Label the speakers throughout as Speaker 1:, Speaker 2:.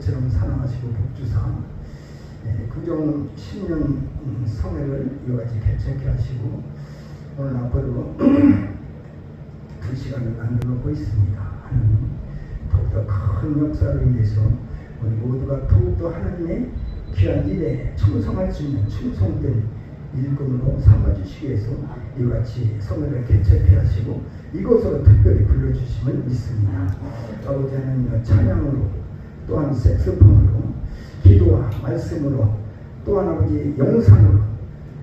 Speaker 1: 아버지처럼 사랑하시고 복주사 예, 구정 신년 성회를 이와같이 개척해 하시고 오늘 앞으로 두 시간을 만들고 있습니다. 더욱더 큰 역사로 인해서 우리 모두가 더욱더 하나님의 귀한 일에 충성할 수 있는 충성된 일꾼으로 삼아주시기 위해서 이같이 성회를 개최케 하시고 이곳으로 특별히 불러주심을 믿습니다. 네. 아버지 하나님 찬양으로 또한 색소폰으로 기도와 말씀으로 또한 아버지 영상으로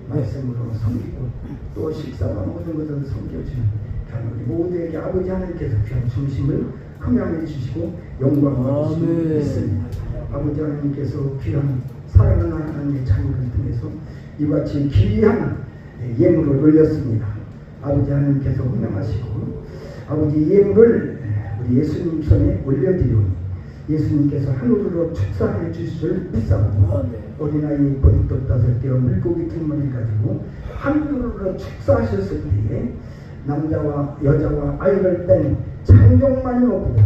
Speaker 1: 말씀으로 섬기고 또 식사와 모든 것을 섬겨주는 우리 모두에게 아버지 하나님께서 귀한 중심을 흠양해 주시고 영광을 주시고
Speaker 2: 아멘.
Speaker 1: 믿습니다. 아버지 하나님께서 귀한 사랑하는 하나님의 자녀를 통해서 이와 같이 귀한 예물을 올렸습니다. 아버지 하나님께서 훈양하시고 아버지 예물을 우리 예수님 손에 올려드리오니 예수님께서 하늘으로 축사해 주실 줄 믿사오고
Speaker 2: 아멘.
Speaker 1: 어린아이 버릇도 다섯 개와 물고기 뒷머리 가지고 하늘으로 축사하셨을 때에 남자와 여자와 아이를 뺀 창종만이 없고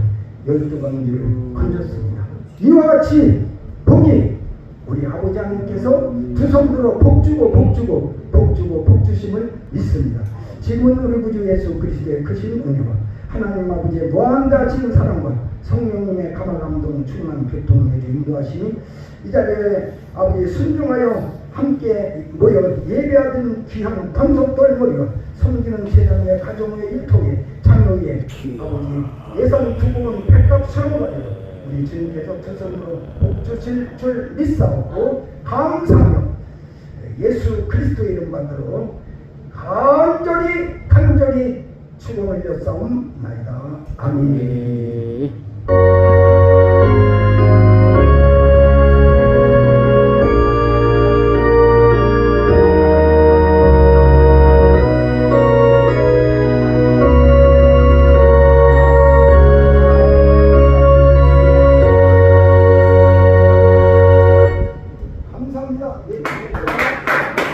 Speaker 1: 열두 광주를 건졌습니다. 이와 같이 복이 우리 아버지 하나님께서 두 손으로 복 주고 복 주고 복 주고 복 주심을 믿습니다. 지금은 우리 구주 예수 그리스도의 크신 은혜와 하나님 아버지의 무한다하신 사랑과 성령님의 가마감동 충만 교통에게 인도하시니 이 자리에 아버지 순종하여 함께 모여 예배하던 귀한 권속돌머리와 섬기는 세상의 가정의 일통에 장로의 아버지 예성 두부은 백합처럼 우리 주님께서 두 손으로 복 주실 줄 믿사오고 감사하며 예수 그리스도의 이름 받들어 간절히 축원을 올려 싸움나이다 아멘
Speaker 2: 네.